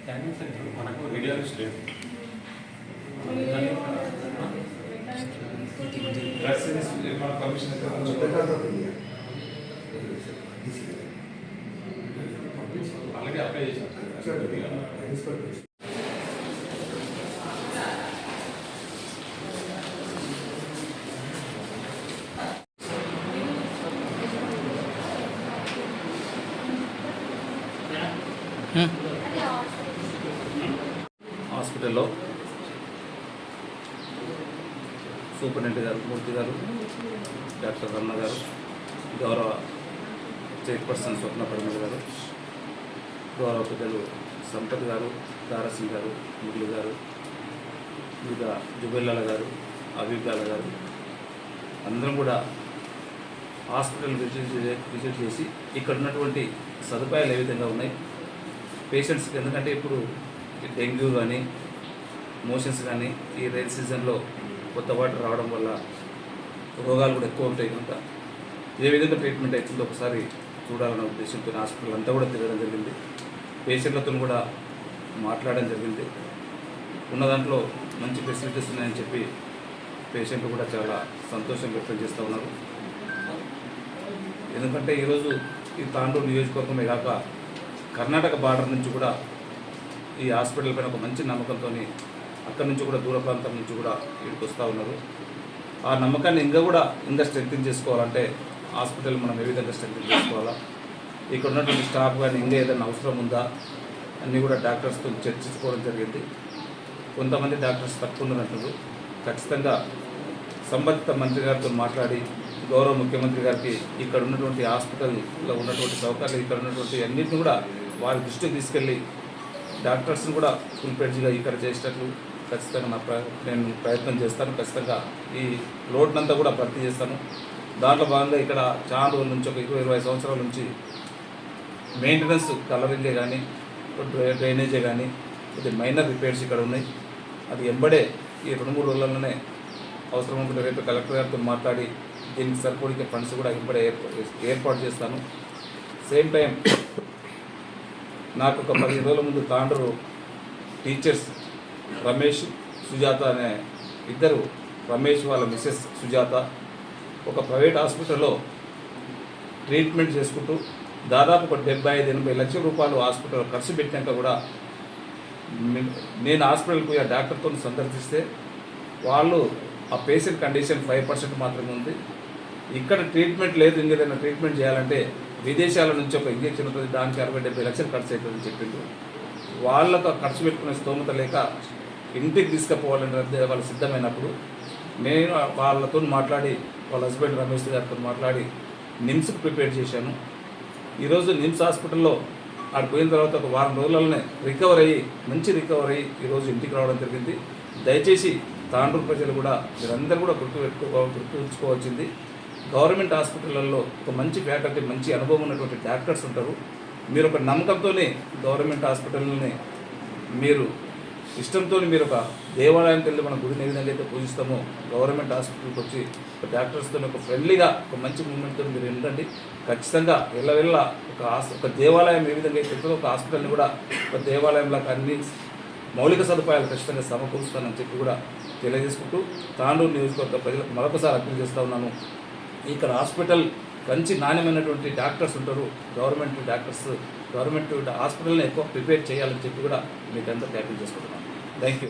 Scanning centre మనకు radiologist లేదు మన కమిషన్ అలాగే అప్లై చేశాం హాస్పిటల్లో. సూపరింటెండెంట్ గారు మూర్తి గారు డాక్టర్ రమణ గారు గౌరవ చైర్పర్సన్ స్వప్న పరిమళ గారు గౌరవ పెద్దలు సంపత్ గారు దారసింగ్ గారు మురళి గారు ఇంకా జుబెల్లాల గారు అబీబ్లాల గారు అందరం కూడా హాస్పిటల్ విజిట్ విజిట్ చేసి ఇక్కడ ఉన్నటువంటి సదుపాయాలు ఏ విధంగా ఉన్నాయి? పేషెంట్స్కి ఎందుకంటే ఇప్పుడు డెంగ్యూ కానీ మోషన్స్ కానీ ఈ రైన్ సీజన్లో కొత్త వాటర్ రావడం వల్ల రోగాలు కూడా ఎక్కువ ఉంటాయి కనుక ఏ విధంగా ట్రీట్మెంట్ అవుతుందో ఒకసారి చూడాలన్న ఉద్దేశంతో హాస్పిటల్ అంతా కూడా తిరగడం జరిగింది. పేషెంట్లతో కూడా మాట్లాడడం జరిగింది. ఉన్న దాంట్లో మంచి ఫెసిలిటీస్ ఉన్నాయని చెప్పి పేషెంట్లు కూడా చాలా సంతోషం వ్యక్తం చేస్తూ ఉన్నారు. ఎందుకంటే ఈరోజు ఈ తాండూరు నియోజకవర్గమే కాక కర్ణాటక బార్డర్ నుంచి కూడా ఈ హాస్పిటల్ పైన ఒక మంచి నమ్మకంతో అక్కడి నుంచి కూడా దూర ప్రాంతం నుంచి కూడా ఇక్కడికి వస్తూ ఉన్నారు. ఆ నమ్మకాన్ని ఇంకా కూడా ఇంకా స్ట్రెంగ్తన్ చేసుకోవాలంటే హాస్పిటల్ మనం ఏ విధంగా స్ట్రెంగ్తన్ చేసుకోవాలా? ఇక్కడ ఉన్నటువంటి స్టాఫ్ కానీ ఇంకా ఏదైనా అవసరం ఉందా? అన్నీ కూడా డాక్టర్స్తో చర్చించుకోవడం జరిగింది. కొంతమంది డాక్టర్స్ తక్కువ ఉన్నారంటారు ఖచ్చితంగా సంబంధిత మంత్రి గారితో మాట్లాడి గౌరవ ముఖ్యమంత్రి గారికి ఇక్కడ ఉన్నటువంటి హాస్పిటల్లో ఉన్నటువంటి సౌకర్యాలు ఇక్కడ ఉన్నటువంటి అన్నింటిని కూడా వారి దృష్టికి తీసుకెళ్ళి డాక్టర్స్ని కూడా ఫుల్ పేజ్గా ఇక్కడ చేసేటట్లు ఖచ్చితంగా నా ప్ర నేను ప్రయత్నం చేస్తాను. ఖచ్చితంగా ఈ రోడ్నంతా కూడా భర్తీ చేస్తాను. దాంట్లో భాగంగా ఇక్కడ చాలా రోజుల నుంచి ఒక ఇరవై ఇరవై సంవత్సరాల నుంచి మెయింటెనెన్స్ కలరింగే కానీ డ్రైనేజే కానీ కొద్ది మైనర్ రిపేర్స్ ఇక్కడ ఉన్నాయి. అది ఎంబడే ఈ రెండు మూడు రోజులలోనే అవసరం అనుకుంటే రేపు కలెక్టర్ గారితో మాట్లాడి దీనికి సరిపడికే ఫండ్స్ కూడా ఎంబడే ఏర్పా- ఏర్పాటు చేస్తాను. సేమ్ టైం నాకు ఒక పది రోజుల ముందు తాండ్రు టీచర్స్ రమేష్ సుజాత అనే ఇద్దరు రమేష్ వాళ్ళ మిస్సెస్ సుజాత ఒక ప్రైవేట్ హాస్పిటల్లో ట్రీట్మెంట్ చేసుకుంటూ దాదాపు ఒక డెబ్బై ఐదు ఎనభై లక్షల రూపాయలు హాస్పిటల్ ఖర్చు పెట్టినాక కూడా నేను హాస్పిటల్కి పోయి ఆ డాక్టర్తో సందర్శిస్తే వాళ్ళు ఆ పేషెంట్ కండిషన్ ఫైవ్ పర్సెంట్ మాత్రమే ఉంది. ఇక్కడ ట్రీట్మెంట్ లేదు ఇంకేదైనా ట్రీట్మెంట్ చేయాలంటే విదేశాల నుంచి ఒక ఇంజక్షన్ ఉంటుంది దానికి అరవై డెబ్బై లక్షలు ఖర్చు అవుతుందని చెప్పిండు వాళ్ళకు ఖర్చు పెట్టుకునే స్తోమత లేక ఇంటికి తీసుకుపోవాలని వాళ్ళు సిద్ధమైనప్పుడు నేను వాళ్ళతో మాట్లాడి వాళ్ళ హస్బెండ్ రమేష్ గారితో మాట్లాడి నిమ్స్కి ప్రిపేర్ చేశాను. ఈరోజు నిమ్స్ హాస్పిటల్లో ఆడ పోయిన తర్వాత ఒక వారం రోజులలోనే రికవర్ అయ్యి మంచి రికవర్ అయ్యి ఈరోజు ఇంటికి రావడం జరిగింది. దయచేసి తాండ్రూరు ప్రజలు కూడా మీరందరూ కూడా గుర్తు పెట్టుకో గుర్తు గవర్నమెంట్ హాస్పిటల్లో ఒక మంచి ఫ్యాకల్టీ మంచి అనుభవం ఉన్నటువంటి డాక్టర్స్ ఉంటారు. మీరు ఒక నమ్మకంతోనే గవర్నమెంట్ హాస్పిటల్ని మీరు ఇష్టంతో మీరు ఒక దేవాలయానికి వెళ్ళి మన గుడిని ఏ విధంగా అయితే పూజిస్తామో గవర్నమెంట్ హాస్పిటల్కి వచ్చి ఒక డాక్టర్స్తో ఒక ఫ్రెండ్లీగా ఒక మంచి మూమెంట్తో మీరు ఏంటంటే ఖచ్చితంగా వెళ్ళవెళ్ళ ఒక ఒక దేవాలయం ఏ విధంగా అయితే ఒక హాస్పిటల్ని కూడా ఒక దేవాలయంలో అన్ని మౌలిక సదుపాయాలు ఖచ్చితంగా సమకూరుస్తానని చెప్పి కూడా తెలియజేసుకుంటూ తాండూరు నియోజకవర్గ ప్రజలకు మరొకసారి అప్పీల్ చేస్తూ ఉన్నాను. ఇక్కడ హాస్పిటల్ మంచి నాణ్యమైనటువంటి డాక్టర్స్ ఉంటారు. గవర్నమెంట్ డాక్టర్స్ గవర్నమెంట్ హాస్పిటల్ని ఎక్కువ ప్రిపేర్ చేయాలని చెప్పి కూడా మీకు అందరికీ అప్పీల్ చేసుకుంటున్నాను. Thank you